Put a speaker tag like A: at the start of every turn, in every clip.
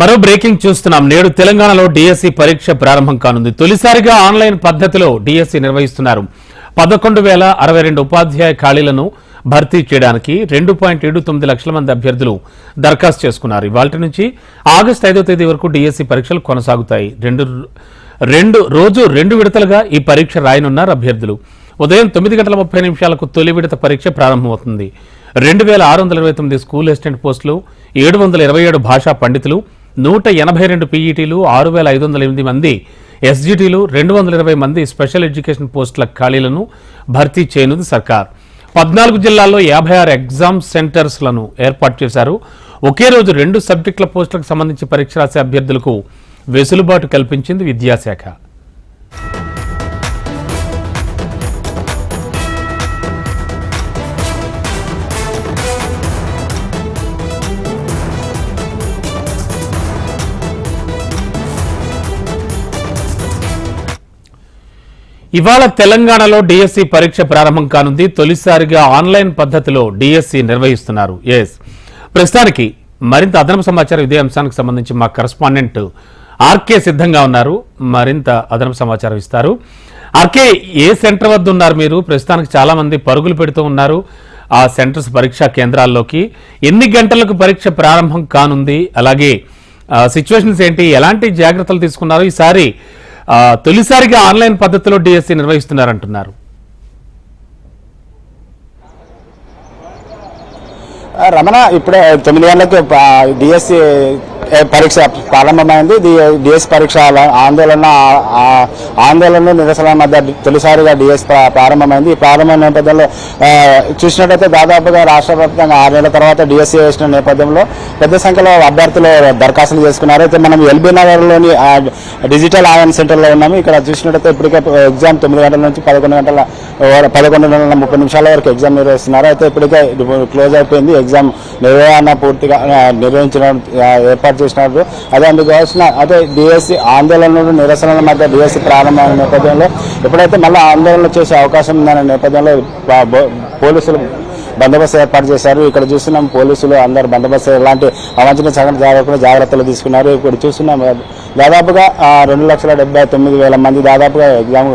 A: మరో బ్రేకింగ్ చూస్తున్నాం. నేడు తెలంగాణలో డిఎస్సి పరీక్ష ప్రారంభం కానుంది. తొలిసారిగా ఆన్లైన్ పద్ధతిలో డిఎస్సి నిర్వహిస్తున్నారు. పదకొండు వేల అరవై రెండు ఉపాధ్యాయ ఖాళీలను భర్తీ చేయడానికి రెండు పాయింట్ ఏడు తొమ్మిది లక్షల మంది అభ్యర్థులు దరఖాస్తు చేసుకున్నారు. ఇవాళ నుంచి ఆగస్టు ఐదో తేదీ వరకు డిఎస్సి పరీక్షలు కొనసాగుతాయి. రెండు రెండు రోజు రెండు విడతలుగా ఈ పరీక్ష రాయనున్నారు అభ్యర్థులు. ఉదయం తొమ్మిది గంటల ముప్పై నిమిషాలకు తొలి విడత పరీక్ష ప్రారంభమవుతుంది. రెండు వేల ఆరు వందల ఇరవై తొమ్మిది స్కూల్ అసిస్టెంట్ పోస్టులు ఏడు వందల ఇరవై ఏడు భాషా పండితులు నూట ఎనభై రెండు పీఈటీలు ఆరు వేల ఐదు వందల ఎనిమిది మంది ఎస్జిటీలు రెండు వందల ఇరవై మంది స్పెషల్ ఎడ్యుకేషన్ పోస్టుల ఖాళీలను భర్తీ చేయనుంది సర్కార్. పద్నాలుగు జిల్లాల్లో యాభై ఆరు ఎగ్జామ్ సెంటర్స్లను ఏర్పాటు చేశారు. ఒకే రోజు రెండు సబ్జెక్టుల పోస్టులకు సంబంధించి పరీక్ష రాసే అభ్యర్థులకు వెసులుబాటు కల్పించింది విద్యాశాఖ. ఇవాళ తెలంగాణలో డిఎస్సి పరీక్ష ప్రారంభం కానుంది. తొలిసారిగా ఆన్లైన్ పద్ధతిలో డిఎస్సి నిర్వహిస్తున్నారు. ఎస్ ప్రస్తుతానికి మరింత అదనపు సమాచారం ఇదే అంశానికి సంబంధించి మా కరస్పాండెంట్ ఆర్కే సిద్ధంగా ఉన్నారు. మరింత అదనపు సమాచారం ఇస్తారు. ఆర్కే ఏ సెంటర్ వద్ద ఉన్నారు మీరు? ప్రస్తుతానికి చాలా మంది పరుగులు పెడుతూ ఉన్నారు ఆ సెంటర్స్ పరీక్షా కేంద్రాల్లోకి. ఎన్ని గంటలకు పరీక్ష ప్రారంభం కానుంది? అలాగే సిచ్యువేషన్స్ ఏంటి? ఎలాంటి జాగ్రత్తలు తీసుకున్నారు? ఈసారి తొలిసారిగా ఆన్లైన్ పద్ధతిలో డిఎస్సి నిర్వహిస్తున్నారంటున్నారు.
B: రమణ ఇప్పుడే తొమ్మిది గంటలకు డిఎస్సి పరీక్ష ప్రారంభమైంది. డిఎస్ పరీక్ష ఆందోళన ఆందోళన నిరసన మధ్య తొలిసారిగా డిఎస్ ప్రారంభమైంది. ఈ ప్రారంభ నేపథ్యంలో చూసినట్టయితే దాదాపుగా రాష్ట్ర వ్యాప్తంగా ఆరు నెలల తర్వాత డిఎస్సీ వేసిన నేపథ్యంలో పెద్ద సంఖ్యలో అభ్యర్థులు దరఖాస్తులు చేసుకున్నారు. అయితే మనం ఎల్బీ నగర్లోని డిజిటల్ ఆయన్ సెంటర్లో ఉన్నాము. ఇక్కడ చూసినట్టయితే ఇప్పటికే ఎగ్జామ్ తొమ్మిది గంటల నుంచి పదకొండు గంటల పదకొండు వందల ముప్పై నిమిషాల వరకు ఎగ్జామ్ నిర్వహిస్తున్నారు. అయితే ఇప్పటికే క్లోజ్ అయిపోయింది. ఎగ్జామ్ నిర్వహణ పూర్తిగా నిర్వహించిన నిర్వహించడం ఏర్పాటు చేసినప్పుడు అదే అందుకు కావాల్సిన అదే డిఎస్సి ఆందోళనలు నిరసనల మధ్య డిఎస్సి ప్రారంభమైన నేపథ్యంలో ఎప్పుడైతే మళ్ళీ ఆందోళన చేసే అవకాశం ఉందనే నేపథ్యంలో పోలీసులు బందోబస్తు ఏర్పాటు చేశారు. ఇక్కడ చూస్తున్నాం పోలీసులు అందరు బందోబస్తు ఎలాంటి అవాంఛనీయ సంఘటన జరగకుండా జాగ్రత్తలు తీసుకున్నారు. ఇప్పుడు చూస్తున్నాం దాదాపుగా రెండు లక్షల డెబ్బై తొమ్మిది వేల మంది దాదాపుగా ఎగ్జామ్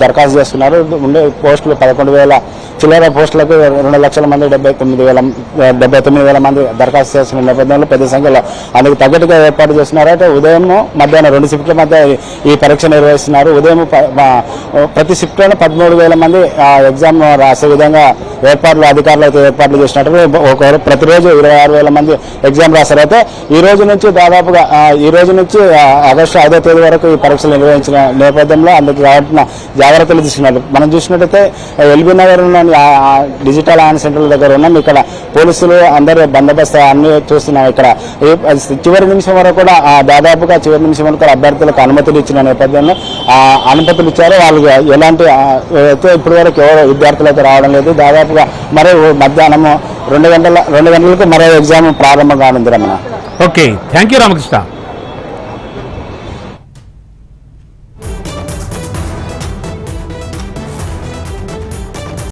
B: దరఖాస్తు చేస్తున్నారు. ఉండే పోస్టులు పదకొండు వేల చిల్లర పోస్టులకు రెండు లక్షల మంది డెబ్బై తొమ్మిది వేల డెబ్బై తొమ్మిది వేల మంది దరఖాస్తు చేస్తున్న నేపథ్యంలో పెద్ద సంఖ్యలో అందుకు తగ్గట్టుగా ఏర్పాటు చేస్తున్నారు. అయితే ఉదయం మధ్యాహ్నం రెండు షిఫ్ట్ల మధ్య ఈ పరీక్ష నిర్వహిస్తున్నారు. ఉదయం ప్రతి షిఫ్ట్లోనే పదమూడు వేల మంది ఎగ్జామ్ రాసే విధంగా ఏర్పాట్లు అధికారులు అయితే ఏర్పాట్లు చేసినట్టు ఒకవేళ ప్రతిరోజు ఇరవై ఆరు వేల మంది ఎగ్జామ్ రాశారు. అయితే ఈ రోజు నుంచి దాదాపుగా ఈ రోజు నుంచి ఆగస్టు ఐదో తేదీ వరకు ఈ పరీక్షలు నిర్వహించిన నేపథ్యంలో అందుకు కావాల్సిన జాగ్రత్తలు తీసుకున్నారు. మనం చూసినట్టయితే ఎల్బీ నగర్లోని డిజిటల్ ఆన్ సెంటర్ దగ్గర ఉన్నాం ఇక్కడ పోలీసులు అందరూ బందోబస్తు అన్ని చూస్తున్నాం ఇక్కడ. చివరి నిమిషం వరకు కూడా దాదాపుగా చివరి నిమిషం వరకు కూడా అభ్యర్థులకు అనుమతులు ఇచ్చిన నేపథ్యంలో ఆ అనుమతులు ఇచ్చారు. వాళ్ళు ఎలాంటి అయితే ఇప్పటి వరకు ఎవరు విద్యార్థులు అయితే రావడం లేదు. దాదాపుగా మరో మధ్యాహ్నము రెండు గంటల రెండు గంటలకు మరో ఎగ్జామ్ ప్రారంభం కానుంది Ramana.
A: Okay. Thank you Ramakrishna.